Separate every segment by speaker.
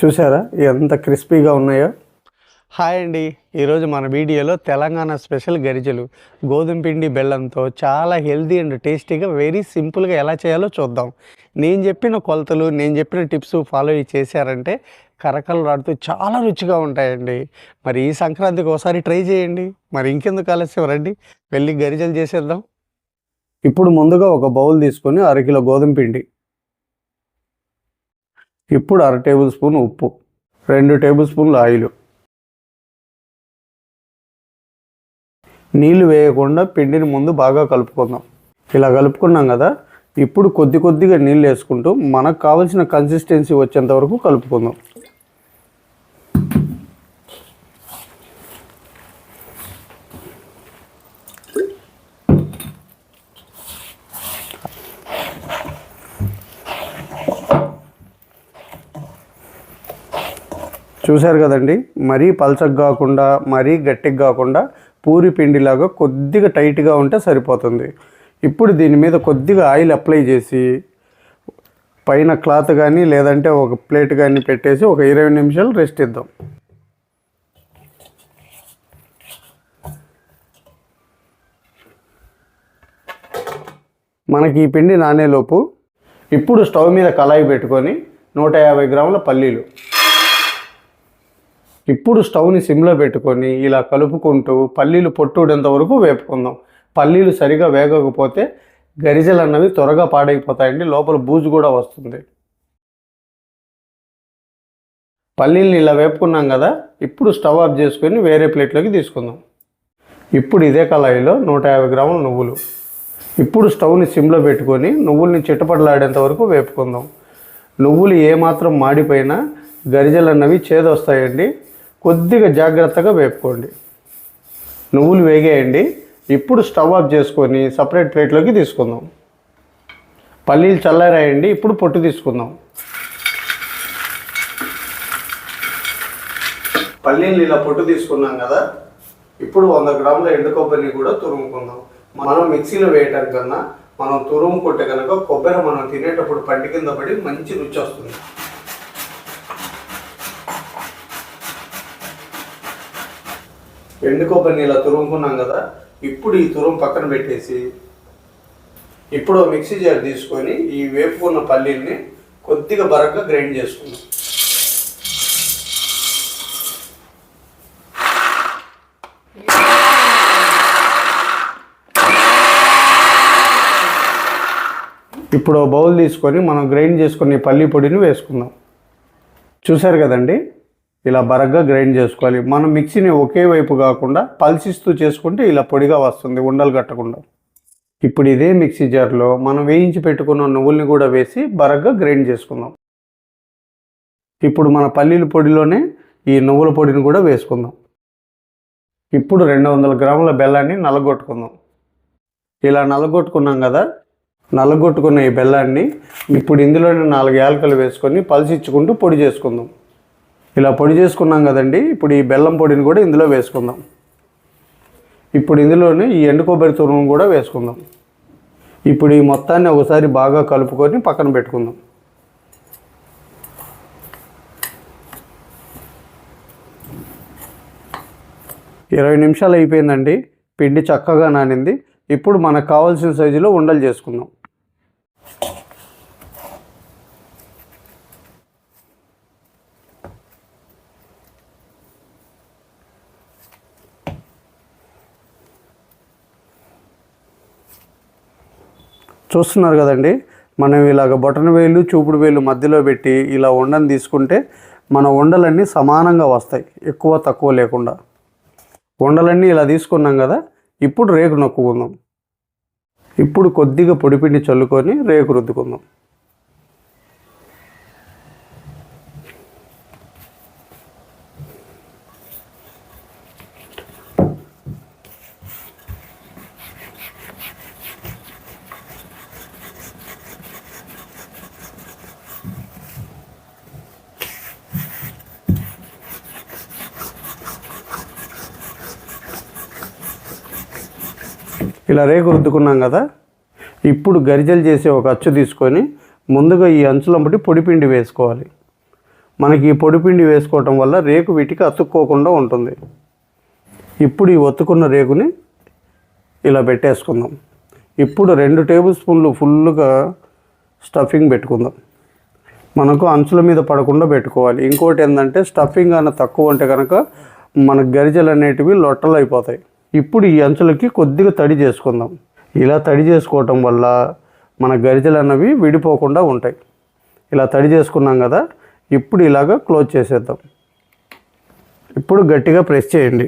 Speaker 1: చూసారా ఎంత క్రిస్పీగా ఉన్నాయో?
Speaker 2: హాయ్ అండి. ఈరోజు మన వీడియోలో తెలంగాణ స్పెషల్ గరిజలు గోధుమ పిండి బెల్లంతో చాలా హెల్తీ అండ్ టేస్టీగా వెరీ సింపుల్గా ఎలా చేయాలో చూద్దాం. నేను చెప్పిన కొలతలు నేను చెప్పిన టిప్స్ ఫాలో చేశారంటే కరకలు రాడుతూ చాలా రుచిగా ఉంటాయండి. మరి ఈ సంక్రాంతికి ఒకసారి ట్రై చేయండి. మరి ఇంకెందుకు ఆలస్యం? రండి వెళ్ళి గరిజలు చేసేద్దాం.
Speaker 1: ఇప్పుడు ముందుగా ఒక బౌల్ తీసుకొని అరకిలో గోధుమ పిండి ఇప్పుడు అర టేబుల్ స్పూన్ ఉప్పు రెండు టేబుల్ స్పూన్లు ఆయిల్. నీళ్ళు వేయకుండా పిండిని ముందు బాగా కలుపుకుందాం. ఇలా కలుపుకున్నాం కదా ఇప్పుడు కొద్ది కొద్దిగా నీళ్ళు వేసుకుంటూ మనకు కావాల్సిన కన్సిస్టెన్సీ వచ్చేంత వరకు కలుపుకుందాం. చూశారు కదండి. మరీ పలచగా కాకుండా మరీ గట్టిగా కాకుండా పూరి పిండిలాగా కొద్దిగా టైట్గా ఉంటే సరిపోతుంది. ఇప్పుడు దీని మీద కొద్దిగా ఆయిల్ అప్లై చేసి పైన క్లాత్ కానీ లేదంటే ఒక ప్లేట్ కానీ పెట్టేసి ఒక ఇరవై నిమిషాలు రెస్ట్ ఇద్దాం. మనకి ఈ పిండి నానేలోపు. ఇప్పుడు స్టవ్ మీద కళాయి పెట్టుకొని నూట యాభై గ్రాముల పల్లీలు. ఇప్పుడు స్టవ్ని సిమ్లో పెట్టుకొని ఇలా కలుపుకుంటూ పల్లీలు పొట్టుడేంత వరకు వేపుకుందాం. పల్లీలు సరిగా వేగకపోతే గరిజలు అన్నవి త్వరగా పాడైపోతాయండి లోపల బూజు కూడా వస్తుంది. పల్లీల్ని ఇలా వేపుకున్నాం కదా ఇప్పుడు స్టవ్ ఆఫ్ చేసుకొని వేరే ప్లేట్లోకి తీసుకుందాం. ఇప్పుడు ఇదే కళాయిలో నూట యాభై గ్రాముల నువ్వులు. ఇప్పుడు స్టవ్ని సిమ్లో పెట్టుకొని నువ్వుల్ని చిట్టపడలాడేంత వరకు వేపుకుందాం. నువ్వులు ఏమాత్రం మాడిపోయినా గరిజలు అన్నవి చేదొస్తాయండి కొద్దిగా జాగ్రత్తగా వేపుకోండి. నువ్వులు వేగేయండి. ఇప్పుడు స్టవ్ ఆఫ్ చేసుకొని సపరేట్ ప్లేట్లోకి తీసుకుందాం. పల్లీలు చల్లారాయండి. ఇప్పుడు పొట్టు తీసుకుందాం. పల్లీలు ఇలా పొట్టు తీసుకున్నాం కదా ఇప్పుడు వంద గ్రాముల ఎండు కొబ్బరిని కూడా తురుముకుందాం. మనం మిక్సీలో వేయటానికన్నా మనం తురుముకుంటే కనుక కొబ్బరి మనం తినేటప్పుడు పంటి కింద పడి మంచి రుచి వస్తుంది. ఎండు కొబ్బరిని ఇలా తురుముకున్నాం కదా ఇప్పుడు ఈ తురుము పక్కన పెట్టేసి ఇప్పుడు మిక్సీ జార్ తీసుకొని ఈ వేపుకున్న పల్లీల్ని కొద్దిగా బరగ్గా గ్రైండ్ చేసుకుందాం. ఇప్పుడు బౌల్ తీసుకొని మనం గ్రైండ్ చేసుకునే పల్లి పొడిని వేసుకుందాం. చూశారు కదండి? ఇలా బరగ్గా గ్రైండ్ చేసుకోవాలి. మనం మిక్సీని ఒకే వైపు కాకుండా పల్సిస్తూ చేసుకుంటే ఇలా పొడిగా వస్తుంది ఉండలు కట్టకుండా. ఇప్పుడు ఇదే మిక్సీ జార్లో మనం వేయించి పెట్టుకున్న నువ్వుల్ని కూడా వేసి బరగ్గా గ్రైండ్ చేసుకుందాం. ఇప్పుడు మన పల్లీల పొడిలోనే ఈ నువ్వుల పొడిని కూడా వేసుకుందాం. ఇప్పుడు రెండు వందల గ్రాముల బెల్లాన్ని నలగొట్టుకుందాం. ఇలా నలగొట్టుకున్నాం కదా నలగొట్టుకున్న ఈ బెల్లాన్ని ఇప్పుడు ఇందులోనే నాలుగు యాలకలు వేసుకొని పల్సిచ్చుకుంటూ పొడి చేసుకుందాం. ఇలా పొడి చేసుకున్నాం కదండి. ఇప్పుడు ఈ బెల్లం పొడిని కూడా ఇందులో వేసుకుందాం. ఇప్పుడు ఇందులోనే ఈ ఎండు కొబ్బరి తురుము కూడా వేసుకుందాం. ఇప్పుడు ఈ మొత్తాన్ని ఒకసారి బాగా కలుపుకొని పక్కన పెట్టుకుందాం. ఇరవై నిమిషాలు అయిపోయిందండి. పిండి చక్కగా నానింది. ఇప్పుడు మనకు కావాల్సిన సైజులో ఉండలు చేసుకుందాం. చూస్తున్నారు కదండి. మనం ఇలాగ బొటన వేలు చూపుడు వేలు మధ్యలో పెట్టి ఇలా ఉండని తీసుకుంటే మన ఉండలన్నీ సమానంగా వస్తాయి. ఎక్కువ తక్కువ లేకుండా. ఉండలన్నీ ఇలా తీసుకున్నాం కదా ఇప్పుడు రేకు నొక్కుకుందాం. ఇప్పుడు కొద్దిగా పొడిపిండి చల్లుకొని రేకు రుద్దుకుందాం. ఇలా రేకు రుద్దుకున్నాం కదా ఇప్పుడు గరిజలు చేసే ఒక అచ్చు తీసుకొని ముందుగా ఈ అంచులంబటి పొడిపిండి వేసుకోవాలి. మనకి ఈ పొడిపిండి వేసుకోవటం వల్ల రేకు వీటికి అతుక్కోకుండా ఉంటుంది. ఇప్పుడు ఈ ఒత్తుకున్న రేకుని ఇలా పెట్టేసుకుందాం. ఇప్పుడు రెండు టేబుల్ స్పూన్లు ఫుల్గా స్టఫింగ్ పెట్టుకుందాం. మనకు అంచుల మీద పడకుండా పెట్టుకోవాలి. ఇంకోటి ఏంటంటే స్టఫింగ్ అన్న తక్కువ ఉంటే కనుక మన గరిజలు అనేటివి లొట్టలు అయిపోతాయి ఇప్పుడు ఈ అంచులకి కొద్దిగా తడి చేసుకుందాం. ఇలా తడి చేసుకోవటం వల్ల మన గరిజలు అన్నవి విడిపోకుండా ఉంటాయి. ఇలా తడి చేసుకున్నాం కదా ఇప్పుడు ఇలాగ క్లోజ్ చేసేద్దాం. ఇప్పుడు గట్టిగా ప్రెస్ చేయండి.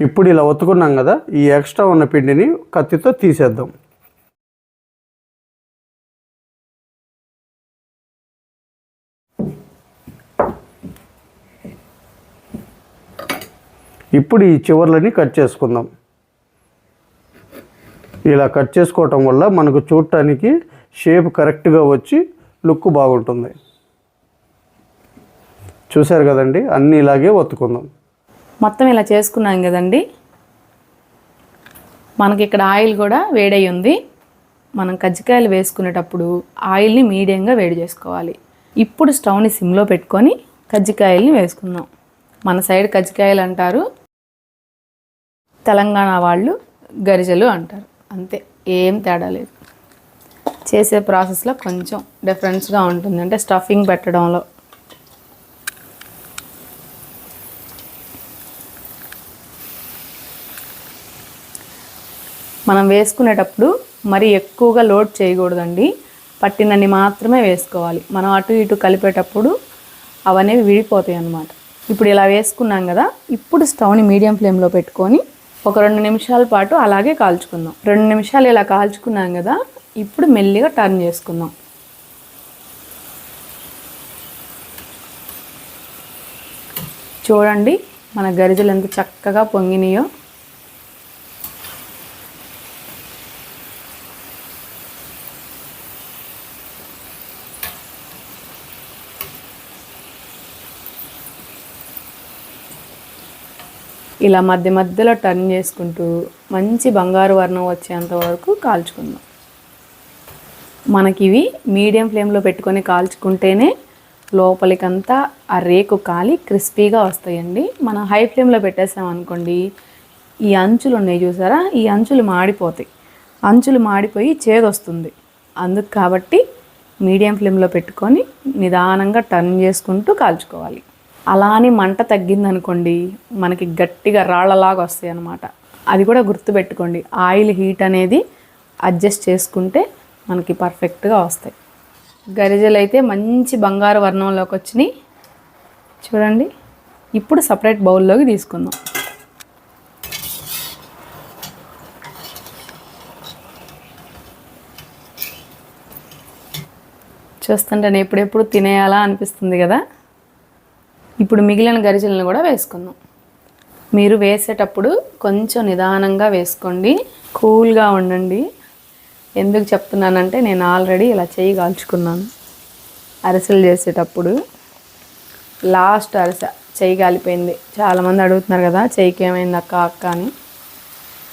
Speaker 1: ఇప్పుడు ఇలా ఒత్తుకున్నాం కదా ఈ ఎక్స్ట్రా ఉన్న పిండిని కత్తితో తీసేద్దాం. ఇప్పుడు ఈ చివర్లని కట్ చేసుకుందాం. ఇలా కట్ చేసుకోవటం వల్ల మనకు చూడటానికి షేప్ కరెక్ట్గా వచ్చి లుక్ బాగుంటుంది. చూశారు కదండి? అన్నీ ఇలాగే ఒత్తుకుందాం.
Speaker 3: మొత్తం ఇలా చేసుకున్నాం కదండి. మనకి ఇక్కడ ఆయిల్ కూడా వేడై ఉంది. మనం కజ్జికాయలు వేసుకునేటప్పుడు ఆయిల్ని మీడియంగా వేడి చేసుకోవాలి. ఇప్పుడు స్టవ్ని సిమ్లో పెట్టుకొని కజ్జికాయల్ని వేసుకుందాం. మన సైడ్ కజ్జికాయలు అంటారు. తెలంగాణ వాళ్ళు గరిజలు అంటారు. అంతే ఏం తేడా లేదు. చేసే ప్రాసెస్లో కొంచెం డిఫరెన్స్గా ఉంటుంది. అంటే స్టఫింగ్ పెట్టడంలో. మనం వేసుకునేటప్పుడు మరి ఎక్కువగా లోడ్ చేయకూడదండి. పట్టినన్ని మాత్రమే వేసుకోవాలి. మనం అటు ఇటు కలిపేటప్పుడు అవనేవి విడిపోతాయి అన్నమాట ఇప్పుడు ఇలా వేసుకున్నాం కదా ఇప్పుడు స్టవ్ని మీడియం ఫ్లేమ్లో పెట్టుకొని ఒక రెండు నిమిషాల పాటు అలాగే కాల్చుకుందాం. రెండు నిమిషాలు ఇలా కాల్చుకున్నాం కదా ఇప్పుడు మెల్లిగా టర్న్ చేసుకుందాం. చూడండి మన గరిజలు ఎంత చక్కగా పొంగినాయో. ఇలా మధ్య మధ్యలో టర్న్ చేసుకుంటూ మంచి బంగారు వర్ణం వచ్చేంత వరకు కాల్చుకుందాం. మనకి ఇవి మీడియం ఫ్లేమ్లో పెట్టుకొని కాల్చుకుంటేనే లోపలికంతా ఆ రేకు కాలి క్రిస్పీగా వస్తాయండి. మనం హై ఫ్లేమ్లో పెట్టేసాం అనుకోండి ఈ అంచులు ఉన్నాయి చూసారా? ఈ అంచులు మాడిపోతాయి. అంచులు మాడిపోయి చేదొస్తుంది అందుకు కాబట్టి మీడియం ఫ్లేమ్లో పెట్టుకొని నిదానంగా టర్న్ చేసుకుంటూ కాల్చుకోవాలి. అలా అని మంట తగ్గిందనుకోండి మనకి గట్టిగా రాళ్ళలాగా వస్తాయి అన్నమాట అది కూడా గుర్తుపెట్టుకోండి ఆయిల్ హీట్ అనేది అడ్జస్ట్ చేసుకుంటే మనకి పర్ఫెక్ట్గా వస్తాయి. గరిజలు అయితే మంచి బంగారు వర్ణంలోకి వచ్చినాయి. చూడండి ఇప్పుడు సపరేట్ బౌల్లోకి తీసుకుందాం. చూస్తుంటే నేను ఎప్పుడెప్పుడు తినేయాలా అనిపిస్తుంది కదా? ఇప్పుడు మిగిలిన గరిజలను కూడా వేసుకుందాం. మీరు వేసేటప్పుడు కొంచెం నిదానంగా వేసుకోండి. కూల్గా ఉండండి. ఎందుకు చెప్తున్నానంటే నేను ఆల్రెడీ ఇలా చేయి కాల్చుకున్నాను. అరిసెలు చేసేటప్పుడు లాస్ట్ అరిసె చేయి కాలిపోయింది. చాలామంది అడుగుతున్నారు కదా చేయికి ఏమైంది అక్క అక్క అని.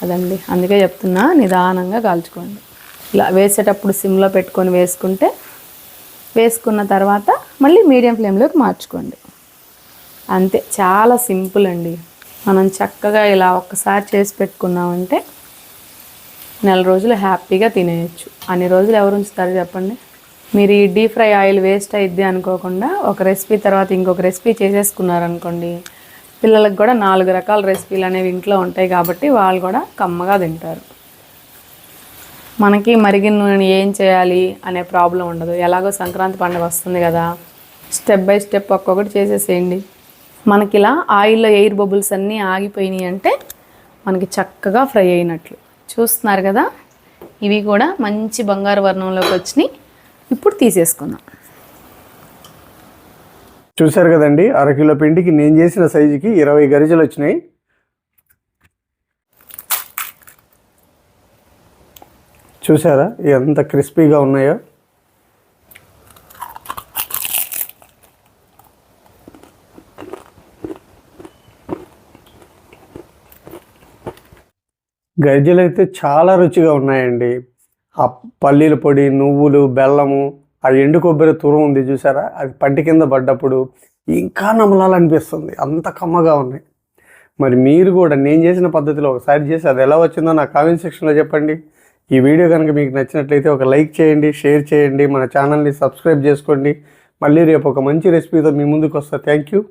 Speaker 3: అదండి. అందుకే చెప్తున్నా నిదానంగా కాల్చుకోండి. ఇలా వేసేటప్పుడు సిమ్లో పెట్టుకొని వేసుకుంటే వేసుకున్న తర్వాత మళ్ళీ మీడియం ఫ్లేమ్లోకి మార్చుకోండి. అంతే. చాలా సింపుల్ అండి. మనం చక్కగా ఇలా ఒక్కసారి చేసి పెట్టుకున్నామంటే నెల రోజులు హ్యాపీగా తినేయచ్చు. అన్ని రోజులు ఎవరు ఉంచుతారు చెప్పండి? మీరు ఈ డీప్ ఫ్రై ఆయిల్ వేస్ట్ అయిద్ది అనుకోకుండా ఒక రెసిపీ తర్వాత ఇంకొక రెసిపీ చేసేసుకున్నారనుకోండి పిల్లలకు కూడా నాలుగు రకాల రెసిపీలు అనేవి ఇంట్లో ఉంటాయి కాబట్టి వాళ్ళు కూడా కమ్మగా తింటారు. మనకి మరిగిన నూనె ఏం చేయాలి అనే ప్రాబ్లం ఉండదు. ఎలాగో సంక్రాంతి పండుగ వస్తుంది కదా. స్టెప్ బై స్టెప్ ఒక్కొక్కటి చేసేసేయండి. మనకి ఇలా ఆయిల్లో ఎయిర్ బబుల్స్ అన్నీ ఆగిపోయినాయి అంటే మనకి చక్కగా ఫ్రై అయినట్లు. చూస్తున్నారు కదా? ఇవి కూడా మంచి బంగారు వర్ణంలోకి వచ్చినాయి. ఇప్పుడు తీసేసుకుందాం.
Speaker 1: చూశారు కదండి? అరకిలో పిండికి నేను చేసిన సైజుకి ఇరవై గరిజలు వచ్చినాయి. చూసారా ఎంత క్రిస్పీగా ఉన్నాయో? గజ్జలు అయితే చాలా రుచిగా ఉన్నాయండి. ఆ పల్లీల పొడి నువ్వులు బెల్లము ఆ ఎండు కొబ్బరి తురం ఉంది చూసారా? అది పంటి కింద పడ్డప్పుడు ఇంకా నమలాలనిపిస్తుంది. అంత కమ్మగా ఉన్నాయి. మరి మీరు కూడా నేను చేసిన పద్ధతిలో ఒకసారి చేసి అది ఎలా వచ్చిందో నా కామెంట్ సెక్షన్లో చెప్పండి. ఈ వీడియో కనుక మీకు నచ్చినట్లయితే ఒక లైక్ చేయండి షేర్ చేయండి మన ఛానల్ని సబ్స్క్రైబ్ చేసుకోండి. మళ్ళీ రేపు ఒక మంచి రెసిపీతో మీ ముందుకు వస్తా. Thank you.